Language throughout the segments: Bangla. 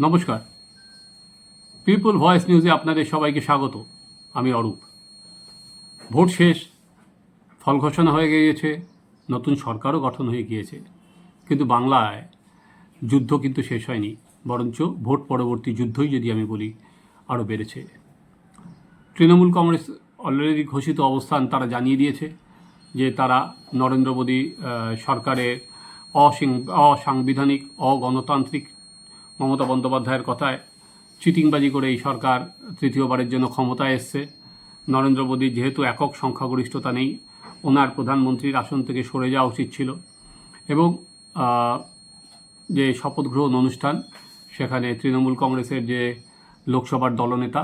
নমস্কার। পিপল ভয়েস নিউজে আপনাদের সবাইকে স্বাগত। আমি অরূপ। ভোট শেষ, ফল ঘোষণা হয়ে গিয়েছে, নতুন সরকারও গঠন হয়ে গিয়েছে। কিন্তু বাংলায় যুদ্ধ কিন্তু শেষ হয়নি, বরঞ্চ ভোট পরবর্তী যুদ্ধই যদি আমি বলি, আরও বেড়েছে। তৃণমূল কংগ্রেস অলরেডি ঘোষিত অবস্থান তারা জানিয়ে দিয়েছে যে তারা নরেন্দ্র মোদী সরকারের অসিং- অসাংবিধানিক, অগণতান্ত্রিক মমতা বন্দ্যোপাধ্যায়ের কথায় চিটিংবাজি করে এই সরকার তৃতীয়বারের জন্য ক্ষমতায় এসছে। নরেন্দ্র মোদীর যেহেতু একক সংখ্যাগরিষ্ঠতা নেই, ওনার প্রধানমন্ত্রীর আসন থেকে সরে যাওয়া উচিত ছিল এবং যে শপথ গ্রহণ অনুষ্ঠান, সেখানে তৃণমূল কংগ্রেসের যে লোকসভার দলনেতা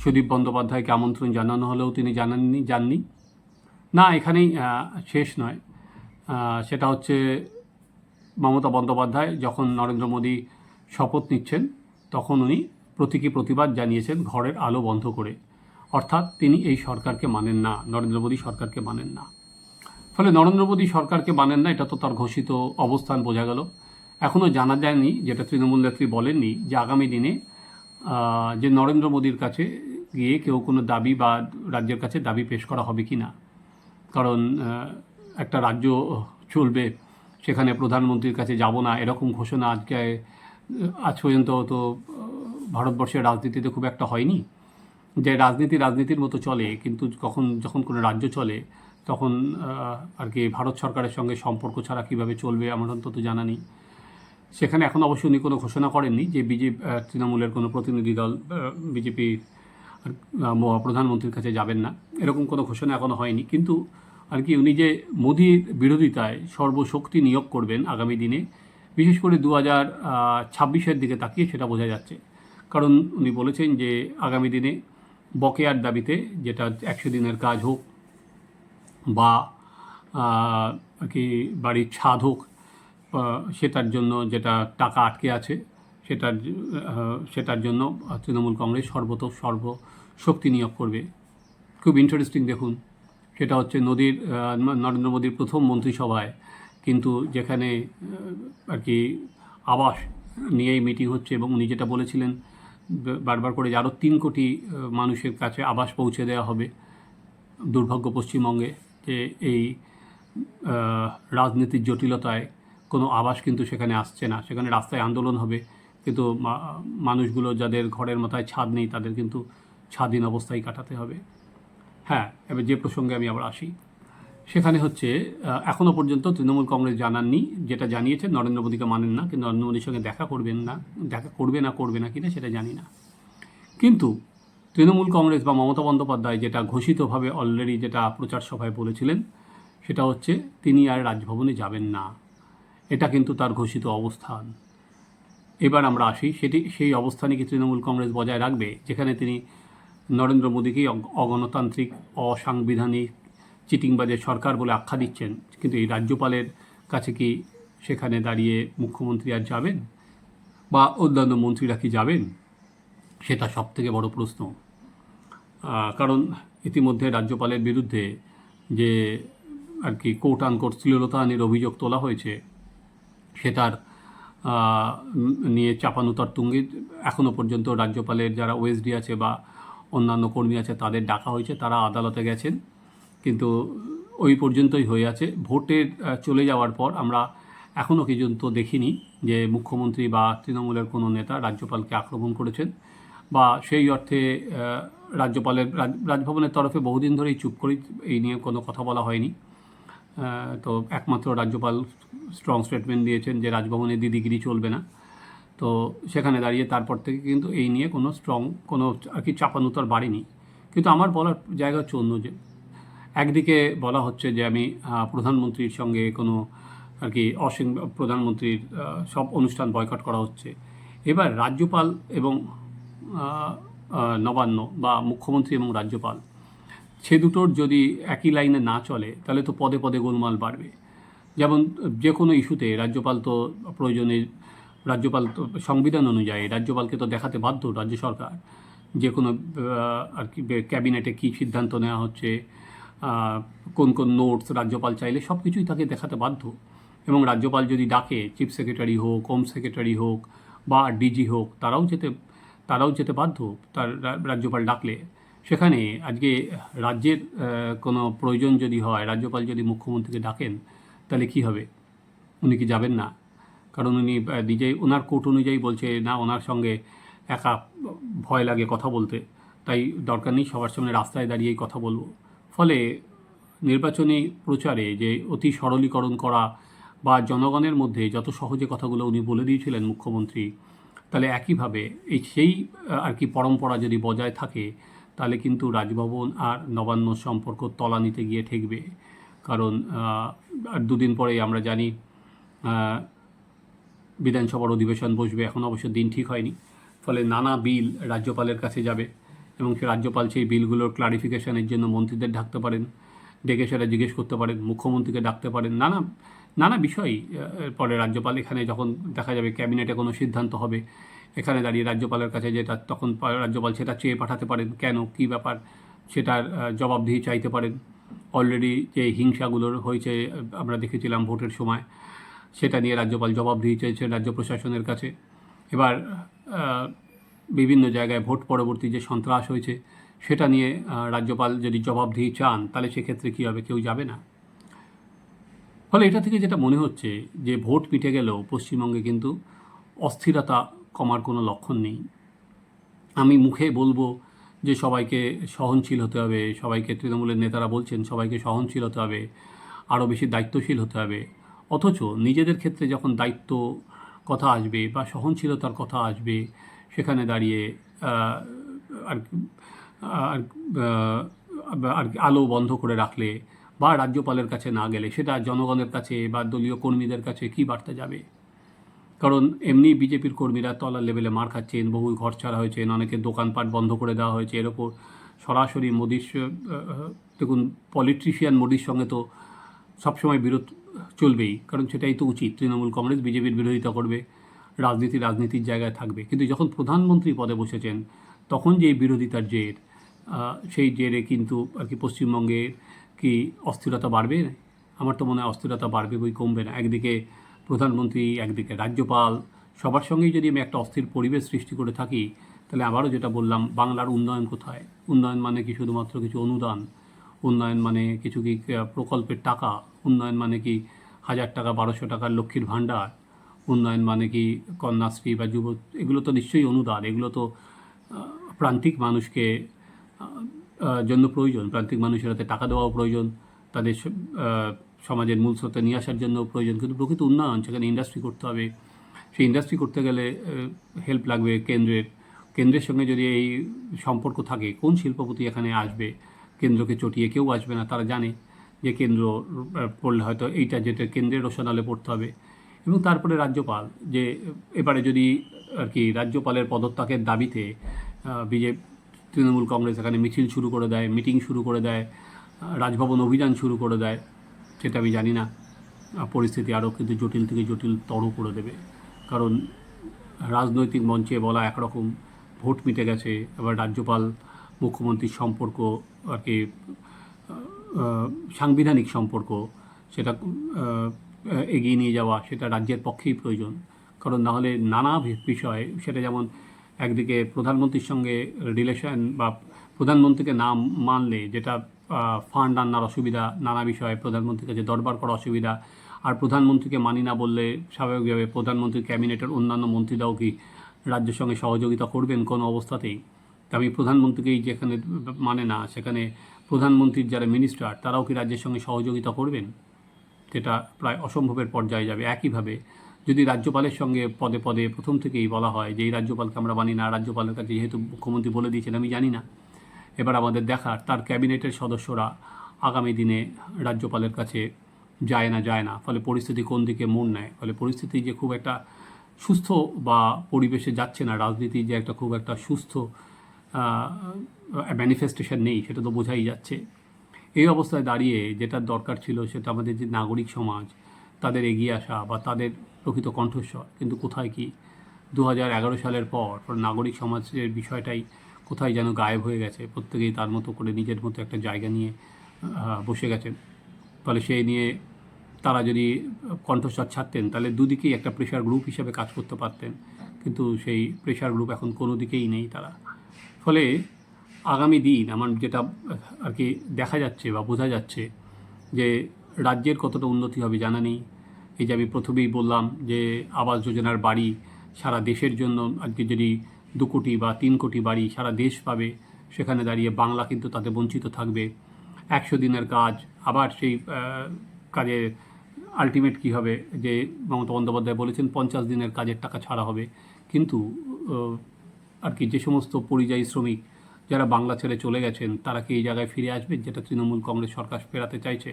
সুদীপ বন্দ্যোপাধ্যায়কে আমন্ত্রণ জানানো হলেও তিনি জানাননি, যাননি। না, এখানেই শেষ নয়। সেটা হচ্ছে মমতা বন্দ্যোপাধ্যায় যখন নরেন্দ্র মোদী শপথ নিচ্ছেন, তখন উনি প্রতীকী প্রতিবাদ জানিয়েছেন ঘরের আলো বন্ধ করে। অর্থাৎ তিনি এই সরকারকে মানেন না, নরেন্দ্র মোদী সরকারকে মানেন না। ফলে নরেন্দ্র মোদী সরকারকে মানেন না, এটা তো তার ঘোষিত অবস্থান, বোঝা গেল। এখনও জানা যায়নি, যেটা তৃণমূল নেত্রী বলেননি, যে আগামী দিনে যে নরেন্দ্র মোদীর কাছে গিয়ে কেউ কোনো দাবি বা রাজ্যের কাছে দাবি পেশ করা হবে কি না কারণ একটা রাজ্য চলবে, সেখানে প্রধানমন্ত্রীর কাছে যাব না, এরকম ঘোষণা আজকে আজ পর্যন্ত তো, ভারতবর্ষের রাজনীতিতে খুব একটা হয়নি। যে রাজনীতি রাজনীতির মতো চলে, কিন্তু কখন, যখন কোনো রাজ্য চলে, তখন আর কি ভারত সরকারের সঙ্গে সম্পর্ক ছাড়া কীভাবে চলবে আমার অন্তত জানা নেই। সেখানে এখন অবশ্য উনি কোনো ঘোষণা করেননি যে বিজেপি তৃণমূলের কোনো প্রতিনিধি দল বিজেপি প্রধানমন্ত্রীর কাছে যাবেন না। এরকম কোনো ঘোষণা এখনও হয়নি। কিন্তু আর কি উনি যে মোদির বিরোধিতায় সর্বশক্তি নিয়োগ করবেন আগামী দিনে বিশেষ করে দু হাজার ছাব্বিশের দিকে তাকিয়ে সেটা বোঝা যাচ্ছে। কারণ উনি বলেছেন যে আগামী দিনে বকেয়ার দাবিতে যেটা একশো দিনের কাজ হোক বা আর কি বাড়ির ছাদ হোক সেটার জন্য যেটা টাকা আটকে আছে, সেটার সেটার জন্য তৃণমূল কংগ্রেস সর্বত সর্ব শক্তি নিয়োগ করবে। খুব ইন্টারেস্টিং দেখুন, সেটা হচ্ছে নদীর নরেন্দ্র মোদীর প্রথম মন্ত্রিসভায় কিন্তু যেখানে আর কি আবাস নিয়েই মিটিং হচ্ছে এবং উনি যেটা বলেছিলেন বারবার করে যে আরও তিন কোটি মানুষের কাছে আবাস পৌঁছে দেওয়া হবে দুর্ভাগ্য পশ্চিমবঙ্গে যে এই রাজনীতির জটিলতায় কোনো আবাস কিন্তু সেখানে আসছে না। সেখানে রাস্তায় আন্দোলন হবে, কিন্তু মানুষগুলো যাদের ঘরের মাথায় ছাদ নেই তাদের কিন্তু স্বাধীন অবস্থায় কাটাতে হবে। হ্যাঁ এবার যে প্রসঙ্গে আমি আবার আসি। সেখানে হচ্ছে আহ, এখনও পর্যন্ত তৃণমূল কংগ্রেস জানাননি যেটা জানিয়েছে নরেন্দ্র মোদীকে মানেন না কিন্তু নরেন্দ্র মোদীর সঙ্গে দেখা করবেন না দেখা করবে না করবে না কিনা সেটা জানি না। কিন্তু তৃণমূল কংগ্রেস বা মমতা বন্দ্যোপাধ্যায় যেটা ঘোষিতভাবে অলরেডি যেটা প্রচার সভায় বলেছিলেন সেটা হচ্ছে তিনি আর রাজভবনে যাবেন না। এটা কিন্তু তার ঘোষিত অবস্থান। এবার আমরা আসি সেটি সেই অবস্থানে কি তৃণমূল কংগ্রেস বজায় রাখবে? যেখানে তিনি নরেন্দ্র মোদীকেই অগণতান্ত্রিক অসাংবিধানিক চিটিংবাজের সরকার বলে আখ্যা দিচ্ছেন। কিন্তু এই রাজ্যপালের কাছে কি সেখানে দাঁড়িয়ে মুখ্যমন্ত্রী আর যাবেন? বা অন্যান্য মন্ত্রীরা কি যাবেন? সেটা সব থেকে বড় প্রশ্ন। কারণ ইতিমধ্যে রাজ্যপালের বিরুদ্ধে যে আর কি কোর্ট আনকোর্ট শ্লীলতাহানির অভিযোগ তোলা হয়েছে, সেটার নিয়ে চাপানুতার তুঙ্গে এখনও পর্যন্ত রাজ্যপালের যারা ওএসডি আছে বা অন্যান্য কর্মী আছে তাদের ডাকা হয়েছে, তারা আদালতে গেছেন। কিন্তু ওই পর্যন্তই হয়ে আছে। ভোটের চলে যাওয়ার পর আমরা এখনও পর্যন্ত দেখিনি যে মুখ্যমন্ত্রী বা তৃণমূলের কোনো নেতা রাজ্যপালকে আক্রমণ করেছেন বা সেই অর্থে রাজ্যপালের রাজভবনের তরফে বহুদিন ধরেই চুপ করেই এই নিয়ে কোনো কথা বলা হয়নি। তো একমাত্র রাজ্যপাল স্ট্রং স্টেটমেন্ট দিয়েছেন যে রাজভবনে দিদিগিরি চলবে না। তো সেখানে দাঁড়িয়ে তারপর থেকে কিন্তু এই নিয়ে কোনো স্ট্রং কোনো আর কি চাপানুতার বাড়েনি কিন্তু আমার বলার জায়গা হচ্ছে অন্য যে একদিকে বলা হচ্ছে যে আমি প্রধানমন্ত্রীর সঙ্গে কোনো আর কি অসিং প্রধানমন্ত্রীর সব অনুষ্ঠান বয়কট করা হচ্ছে। এবার রাজ্যপাল এবং নবান্ন বা মুখ্যমন্ত্রী এবং রাজ্যপাল, সে দুটোর যদি একই লাইনে না চলে, তাহলে তো পদে পদে গোলমাল বাড়বে। যেমন যে কোনো ইস্যুতে রাজ্যপাল তো প্রয়োজনে, রাজ্যপাল তো সংবিধান অনুযায়ী রাজ্যপালকে তো দেখাতে বাধ্য রাজ্য সরকার। যে কোনো আর কি ক্যাবিনেটে কী সিদ্ধান্ত নেওয়া হচ্ছে কোন কোন নোটস রাজ্যপাল চাইলে সব কিছুই তাকে দেখাতে বাধ্য। এবং রাজ্যপাল যদি ডাকে চিফ সেক্রেটারি হোক হোম সেক্রেটারি হোক বা ডিজি হোক, তারাও যেতে তারাও যেতে বাধ্য। তার রাজ্যপাল ডাকলে। সেখানে আজকে রাজ্যের কোনো প্রয়োজন যদি হয়, রাজ্যপাল যদি মুখ্যমন্ত্রীকে ডাকেন, তাহলে কি হবে? উনি কি যাবেন না? কারণ উনি নিজেই ওনার কোর্ট অনুযায়ী বলছে, না, ওনার সঙ্গে একা ভয় লাগে কথা বলতে। তাই দরকার নেই, সবার সামনে রাস্তায় দাঁড়িয়েই কথা বলব। ফলে নির্বাচনী প্রচারে যে অতি সরলীকরণ করা বা জনগণের মধ্যে যত সহজে কথাগুলো উনি বলে দিয়েছিলেন মুখ্যমন্ত্রী, তাহলে একইভাবে এই সেই আর কি পরম্পরা যদি বজায় থাকে, তাহলে কিন্তু রাজভবন আর নবান্ন সম্পর্ক তলানিতে গিয়ে ঠেকবে। কারণ আর দুদিন পরেই আমরা জানি বিধানসভার অধিবেশন বসবে, এখন অবশ্য দিন ঠিক হয়নি। ফলে নানা বিল রাজ্যপালের কাছে যাবে। এবং রাজ্যপাল সেই বিলগুলোর ক্লারিফিকেশনের জন্য মন্ত্রীদের ডাকতে পারেন, ডেকে সেটা জিজ্ঞেস করতে পারেন, মুখ্যমন্ত্রীকে ডাকতে পারেন, নানা নানা বিষয় পরে রাজ্যপাল এখানে যখন দেখা যাবে ক্যাবিনেটে কোনো সিদ্ধান্ত হবে, এখানে দাঁড়িয়ে রাজ্যপালের কাছে যেটা তখন রাজ্যপাল সেটা চেয়ে পাঠাতে পারেন, কেন, কী ব্যাপার, সেটার জবাবদিহি চাইতে পারেন। অলরেডি যে হিংসাগুলোর হয়েছে, আমরা দেখেছিলাম ভোটের সময়, সেটা নিয়ে রাজ্যপাল জবাবদিহি চেয়েছেন রাজ্য প্রশাসনের কাছে। এবার বিভিন্ন জায়গায় ভোট পরবর্তী যে সন্ত্রাস হয়েছে, সেটা নিয়ে রাজ্যপাল যদি জবাব জবাবদিহি চান, তাহলে সেক্ষেত্রে কী হবে? কেউ যাবে না। ফলে এটা থেকে যেটা মনে হচ্ছে যে ভোট পিঠে গেলেও পশ্চিমবঙ্গে কিন্তু অস্থিরতা কমার কোনো লক্ষণ নেই। আমি মুখে বলব যে সবাইকে সহনশীল হতে হবে, সবাইকে তৃণমূলের নেতারা বলছেন সবাইকে সহনশীল হতে হবে, আরও বেশি দায়িত্বশীল হতে হবে। অথচ নিজেদের ক্ষেত্রে যখন দায়িত্ব কথা আসবে বা সহনশীলতার কথা আসবে সেখানে দাঁড়িয়ে আর আর আলো বন্ধ করে রাখলে বা রাজ্যপালের কাছে না গেলে সেটা জনগণের কাছে বা দলীয় কর্মীদের কাছে কী বার্তা যাবে? কারণ এমনি বিজেপির কর্মীরা তলার লেভেলে মার খাচ্ছেন, বহু ঘর ছাড়া হয়েছেন অনেকের দোকানপাট বন্ধ করে দেওয়া হয়েছে, এর ওপর সরাসরি মোদির দেখুন, পলিটিশিয়ান মোদির সঙ্গে তো সবসময় বিরোধ চলবেই, কারণ সেটাই তো উচিত। তৃণমূল কংগ্রেস বিজেপির বিরোধিতা করবে। রাজনীতি রাজনীতির জায়গায় থাকবে। কিন্তু যখন প্রধানমন্ত্রী পদে বসেছেন, তখন যে বিরোধিতার জের সেই জেরে কিন্তু আর কি পশ্চিমবঙ্গের কি অস্থিরতা বাড়বে? আমার তো মনে হয় অস্থিরতা বাড়বে বই কমবে না। একদিকে প্রধানমন্ত্রী, একদিকে রাজ্যপাল, সবার সঙ্গেই যদি আমি একটা অস্থির পরিবেশ সৃষ্টি করে থাকি, তাহলে আবারও যেটা বললাম, বাংলার উন্নয়ন কোথায়? উন্নয়ন মানে কি শুধুমাত্র কিছু অনুদান? উন্নয়ন মানে কিছু কি প্রকল্পের টাকা? উন্নয়ন মানে কি হাজার টাকা, বারোশো টাকার লক্ষ্মীর ভাণ্ডার? উন্নয়ন মানে কি, কন্যাশ্রী বা যুব, এগুলো তো নিশ্চয়ই অনুদান, এগুলো তো প্রান্তিক মানুষকে জন্য প্রয়োজন। প্রান্তিক মানুষের হাতে টাকা দেওয়াও প্রয়োজন, তাদের সমাজের মূল স্রোতে নিয়ে আসার জন্য প্রয়োজন, কিন্তু প্রকৃত উন্নয়ন, সেখানে ইন্ডাস্ট্রি করতে হবে। সেই ইন্ডাস্ট্রি করতে গেলে হেল্প লাগবে কেন্দ্রের কেন্দ্রের সঙ্গে যদি এই সম্পর্ক থাকে, কোন শিল্পপতি এখানে আসবে? কেন্দ্রকে চটিয়ে কেউ আসবে না, তারা জানে যে কেন্দ্র পড়লে হয়তো এইটা যেটা কেন্দ্রের রোশনালে পড়তে হবে। এবং তারপরে রাজ্যপাল, যে এবারে যদি আর কি রাজ্যপালের পদত্যাগের দাবিতে বিজেপি তৃণমূল কংগ্রেস এখানে মিছিল শুরু করে দেয়, মিটিং শুরু করে দেয় রাজভবন অভিযান শুরু করে দেয়, সেটা আমি জানি না। পরিস্থিতি আরও কিন্তু জটিল থেকে জটিলতর করে দেবে। কারণ রাজনৈতিক মঞ্চে বলা একরকম ভোট মিটে গেছে এবার রাজ্যপাল, মুখ্যমন্ত্রীর সম্পর্ক আর কি সাংবিধানিক সম্পর্ক, সেটা এগিয়ে নিয়ে যাওয়া সেটা রাজ্যের পক্ষেই প্রয়োজন। কারণ নাহলে নানা বিষয়, সেটা যেমন একদিকে প্রধানমন্ত্রীর সঙ্গে রিলেশন বা প্রধানমন্ত্রীকে না মানলে যেটা ফান্ড আনার অসুবিধা, নানা বিষয়ে প্রধানমন্ত্রীর কাছে দরবার করা অসুবিধা, আর প্রধানমন্ত্রীকে মানি না বললে স্বাভাবিকভাবে প্রধানমন্ত্রীর ক্যাবিনেটের অন্যান্য মন্ত্রীরাও কি রাজ্যের সঙ্গে সহযোগিতা করবেন কোনো অবস্থাতেই? আমি প্রধানমন্ত্রীকেই যেখানে মানে না, সেখানে প্রধানমন্ত্রীর যারা মিনিস্টার তারাও কি রাজ্যের সঙ্গে সহযোগিতা করবেন? যেটা প্রায় অসম্ভবের পর্যায়ে যাবে একইভাবে যদি রাজ্যপালের সঙ্গে পদে পদে প্রথম থেকেই বলা হয় যে, এই রাজ্যপালকে আমরা মানি না, রাজ্যপালের কাছে যেহেতু মুখ্যমন্ত্রী বলে দিয়েছেন, আমি জানি না। এবার আমাদের দেখার, তার ক্যাবিনেটের সদস্যরা আগামী দিনে রাজ্যপালের কাছে যায় না যায় না। ফলে পরিস্থিতি কোন দিকে মন নেয়? ফলে পরিস্থিতি যে খুব একটা সুস্থ বা পরিবেশে যাচ্ছে না, রাজনীতি যে একটা খুব একটা সুস্থ ম্যানিফেস্টেশন নেই, সেটা তো বোঝাই যাচ্ছে। এই অবস্থায় দাঁড়িয়ে যেটা দরকার ছিল সেটা আমাদের যে নাগরিক সমাজ, তাদের এগিয়ে আসা বা তাদের প্রকৃত কণ্ঠস্বর, কিন্তু কোথায় কি? দু হাজার এগারো সালের পর পর নাগরিক সমাজের বিষয়টাই কোথায় যেন গায়েব হয়ে গেছে, প্রত্যেকেই তার মতো করে নিজের মতো একটা জায়গা নিয়ে বসে গেছেন ফলে সেই নিয়ে তারা যদি কণ্ঠস্বর ছাড়তেন, তাহলে দুদিকেই একটা প্রেশার গ্রুপ হিসেবে কাজ করতে পারতেন। কিন্তু সেই প্রেশার গ্রুপ এখন কোনো দিকেই নেই তারা। ফলে আগামী দিন আমার যেটা, আর কি দেখা যাচ্ছে বা বোঝা যাচ্ছে যে রাজ্যের কতটা উন্নতি হবে, জানা নেই। এই যে আমি প্রথমেই বললাম যে আবাস যোজনার বাড়ি সারা দেশের জন্য আজকে যদি দু কোটি বা তিন কোটি বাড়ি সারা দেশ পাবে, সেখানে দাঁড়িয়ে বাংলা কিন্তু তাতে বঞ্চিত থাকবে। একশো দিনের কাজ, আবার সেই কাজে আলটিমেট কী হবে? যে মমতা বন্দ্যোপাধ্যায় বলেছেন পঞ্চাশ দিনের কাজের টাকা ছাড়া হবে। কিন্তু আর কি যে সমস্ত পরিযায়ী শ্রমিক যারা বাংলা ছেড়ে চলে গেছেন, তারা কি এই জায়গায় ফিরে আসবেন যেটা তৃণমূল কংগ্রেস সরকার ফেরাতে চাইছে?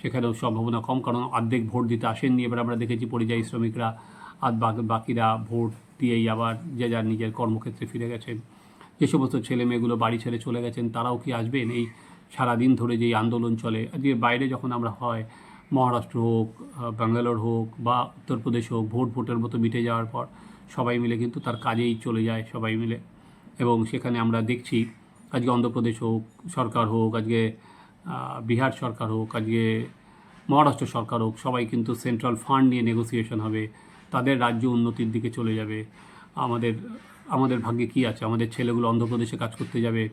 সেখানেও সম্ভাবনা কম, কারণ অর্ধেক ভোট দিতে আসেননি। এবার আমরা দেখেছি পরিযায়ী শ্রমিকরা, আর বাকিরা ভোট দিয়েই আবার যে যার নিজের কর্মক্ষেত্রে ফিরে গেছেন। যে সমস্ত ছেলে মেয়েগুলো বাড়ি ছেড়ে চলে গেছেন, তারাও কি আসবেন? এই সারাদিন ধরে যেই আন্দোলন চলে আজকে বাইরে যখন আমরা হয়, মহারাষ্ট্র হোক ব্যাঙ্গালোর হোক বা উত্তরপ্রদেশ হোক, ভোট ভোটের মতো মিটে যাওয়ার পর সবাই মিলে কিন্তু তার কাজেই চলে যায়, সবাই মিলে। এবং সেখানে আমরা দেখছি, আজকে অন্ধ্রপ্রদেশ হোক, সরকার হোক, আজকে বিহার সরকার হোক, আজকে মহারাষ্ট্র সরকার হোক, সবাই কিন্তু সেন্ট্রাল ফান্ড নিয়ে নেগোসিয়েশন হবে। তাদের রাজ্য উন্নতির দিকে চলে যাবে। আমাদের আমাদের ভাগ্যে কী আছে? আমাদের ছেলেগুলো অন্ধ্রপ্রদেশে কাজ করতে যাবে।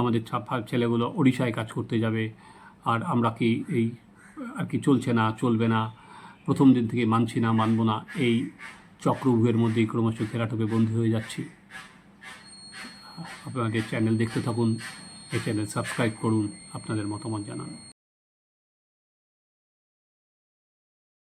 আমাদের ছেলেগুলো ওড়িশায় কাজ করতে যাবে। আর আমরা কি এই, আর কি চলছে না, চলবে না? প্রথম দিন থেকে মানছি না, মানবো না। এই চক্রভুয়ের মধ্যেই ক্রমশ ঘেরাটোপে বন্দী হয়ে যাচ্ছি। আপনাদের চ্যানেল দেখতে থাকুন এই চ্যানেল সাবস্ক্রাইব করুন আপনাদের মতামত জানান।